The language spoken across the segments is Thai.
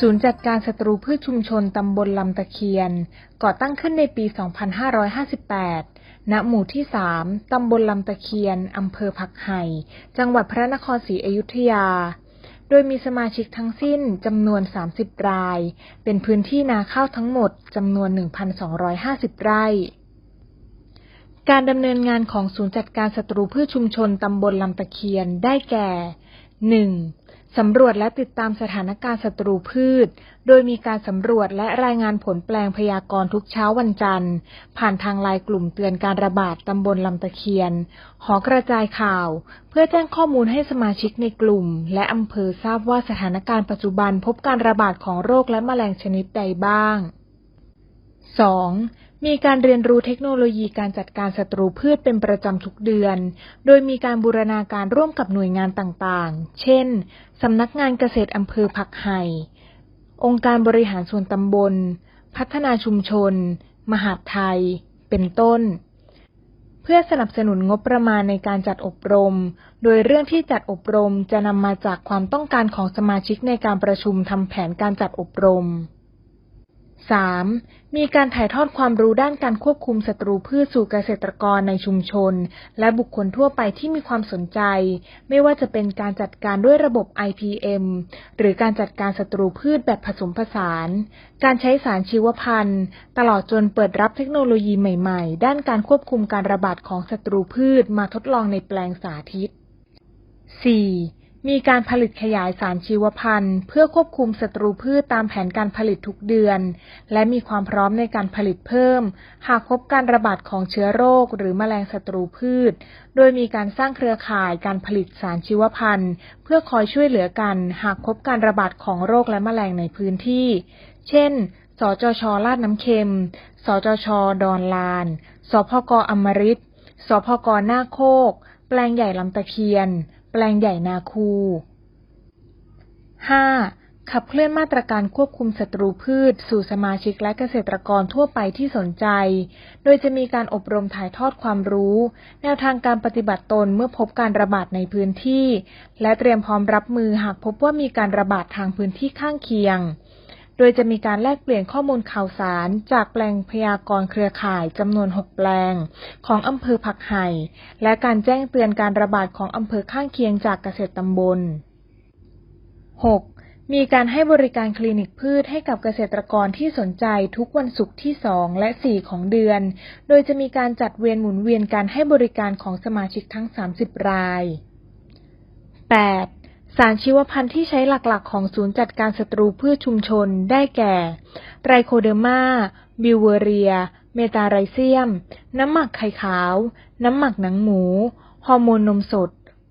ศูนย์จัดการศัตรูพืชชุมชนตำบลลำตะเคียน ก่อตั้งขึ้นในปี 2558 ณ หมู่ที่ 3 ตำบลลำตะเคียน อำเภอผักไห่ จังหวัดพระนครศรีอยุธยา โดยมีสมาชิกทั้งสิ้นจำนวน 30 ราย เป็นพื้นที่นาข้าวทั้งหมดจำนวน 1,250 ไร่การดำเนินงานของศูนย์จัดการศัตรูพืชชุมชนตำบลลำตะเคียนได้แก่ 1. สำรวจและติดตามสถานการณ์ศัตรูพืช โดยมีการสำรวจและรายงานผลแปลงพยากรณ์ทุกเช้าวันจันทร์ ผ่านทางไลน์กลุ่มเตือนการระบาดตำบลลำตะเคียน หอกระจายข่าว เพื่อแจ้งข้อมูลให้สมาชิกในกลุ่ม และอำเภอทราบว่าสถานการณ์ปัจจุบันพบการระบาดของโรคและแมลงชนิดใดบ้าง 2. มีการเรียนรู้เทคโนโลยีการจัดการศัตรูพืชเป็นประจำทุกเดือน โดยมีการบูรณาการร่วมกับหน่วยงานต่างๆ เช่น สำนักงานเกษตรอำเภอผักไห่ องค์การบริหารส่วนตำบล พัฒนาชุมชน มหาดไทย เป็นต้น เพื่อสนับสนุนงบประมาณในการจัดอบรม โดยเรื่องที่จัดอบรมจะนำมาจากความต้องการของสมาชิกในการประชุมทำแผนการจัดอบรม 3. มีการถ่ายทอดความรู้ด้านการควบคุมศัตรูพืชสู่เกษตรกรในชุมชน และบุคคลทั่วไปที่มีความสนใจ ไม่ว่าจะเป็นการจัดการด้วยระบบ IPM หรือการจัดการศัตรูพืชแบบผสมผสาน การใช้สารชีวพันธุ์ ตลอดจนเปิดรับเทคโนโลยีใหม่ๆ ด้านการควบคุมการระบาดของศัตรูพืชมาทดลองในแปลงสาธิต 4. มีการผลิตขยายสารชีวพันธุ์ เพื่อควบคุมศัตรูพืชตามแผนการผลิตทุกเดือน และมีความพร้อมในการผลิตเพิ่ม หากพบการระบาดของเชื้อโรคหรือแมลงศัตรูพืช โดยมีการสร้างเครือข่ายการผลิตสารชีวพันธุ์ เพื่อคอยช่วยเหลือกัน หากพบการระบาดของโรคและแมลงในพื้นที่ เช่น สจชลาดน้ำเค็ม สจช ดอนลาน สพกอมฤตสพกหน้าโคก แปลงใหญ่ลำตะเคียน แปลงใหญ่นาคู 5. ขับเคลื่อนมาตรการควบคุมศัตรูพืช สู่สมาชิกและเกษตรกรทั่วไปที่สนใจ โดยจะมีการอบรมถ่ายทอดความรู้ แนวทางการปฏิบัติตนเมื่อพบการระบาดในพื้นที่ และเตรียมพร้อมรับมือหากพบว่ามีการระบาดทางพื้นที่ข้างเคียง โดยจะมีการแลกเปลี่ยนข้อมูลข่าวสารจากแปลงพยากรณ์เครือข่ายจำนวน 6 แปลง ของอำเภอผักไห่ และการแจ้งเตือนการระบาดของอำเภอข้างเคียงจากเกษตรตำบล 6. มีการให้บริการคลินิกพืชให้กับเกษตรกรที่สนใจทุกวันศุกร์ที่ 2 และ 4 ของเดือน โดยจะมีการจัดเวียนหมุนเวียนการให้บริการของสมาชิกทั้ง 30 ราย 8. สารชีวพันธุ์ที่ใช้หลักๆ ของศูนย์จัดการศัตรูพืชชุมชนได้แก่ ไตรโคเดอร์มา บิวเวเรีย เมตาไรเซียม น้ำหมักไข่ขาว น้ำหมักหนังหมู ฮอร์โมนนมสด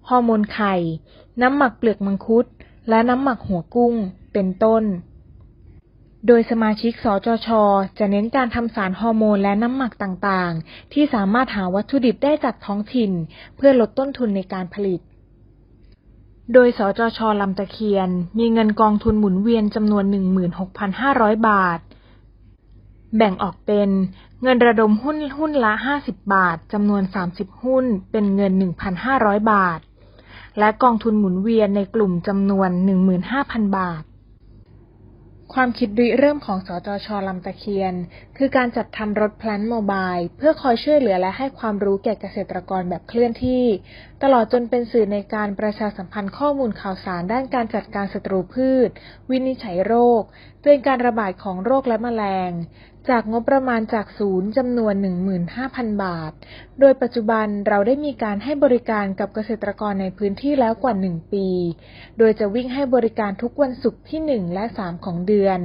ฮอร์โมนไข่ น้ำหมักเปลือกมังคุด และน้ำหมักหัวกุ้ง เป็นต้น โดยสมาชิกสจช จะเน้นการทำสารฮอร์โมนและน้ำหมักต่างๆ ที่สามารถหาวัตถุดิบได้จากท้องถิ่น เพื่อลดต้นทุนในการผลิต โดย สจช ลำตะเคียน มีเงินกองทุนหมุนเวียนจำนวน 16,500 บาท แบ่งออกเป็นเงินระดมหุ้นหุ้นละ 50 บาท จำนวน 30 หุ้น เป็นเงิน 1,500 บาท และกองทุนหมุนเวียนในกลุ่มจำนวน 15,000 บาท ความคิดริเริ่มของสจชลำตะเคียน คือการจัดทำรถแพลนโมบายเพื่อคอยช่วยเหลือและให้ความรู้แก่เกษตรกรแบบเคลื่อนที่ ตลอดจนเป็นสื่อในการประชาสัมพันธ์ข้อมูลข่าวสารด้านการจัดการศัตรูพืช วินิจฉัยโรค ตือนการระบาดของโรคและแมลง จากงบประมาณจากศูนย์จำนวน 15,000 บาท โดยปัจจุบันเราได้มีการให้บริการกับเกษตรกรในพื้นที่แล้วกว่า 1 ปี โดยจะวิ่งให้บริการทุกวันศุกร์ที่ 1 และ 3 ของเดือน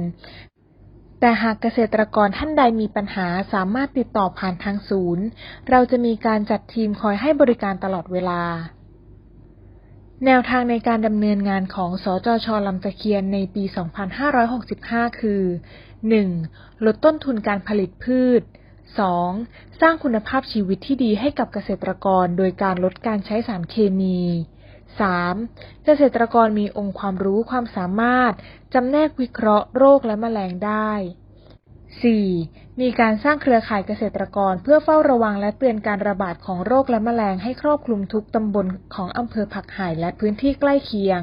แต่หากเกษตรกรท่านใดมีปัญหาสามารถติดต่อผ่านทางศูนย์ เราจะมีการจัดทีมคอยให้บริการตลอดเวลา แนวทางในการดำเนินงานของ สจช ลำตะเคียนในปี 2565 คือ 1. ลดต้นทุนการผลิตพืช 2. สร้างคุณภาพชีวิตที่ดีให้กับเกษตรกรโดยการลดการใช้สารเคมี 3. เกษตรกรมีองค์ความรู้ความสามารถ จำแนกวิเคราะห์โรคและแมลงได้ 4. มีการสร้างเครือข่ายเกษตรกรเพื่อเฝ้าระวังและเตือนการระบาดของโรคและแมลงให้ครอบคลุมทุกตำบลของอำเภอผักไห่และพื้นที่ใกล้เคียง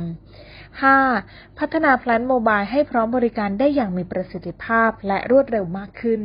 5. พัฒนาแพลนโมบายให้พร้อมบริการได้อย่างมีประสิทธิภาพและรวดเร็วมากขึ้น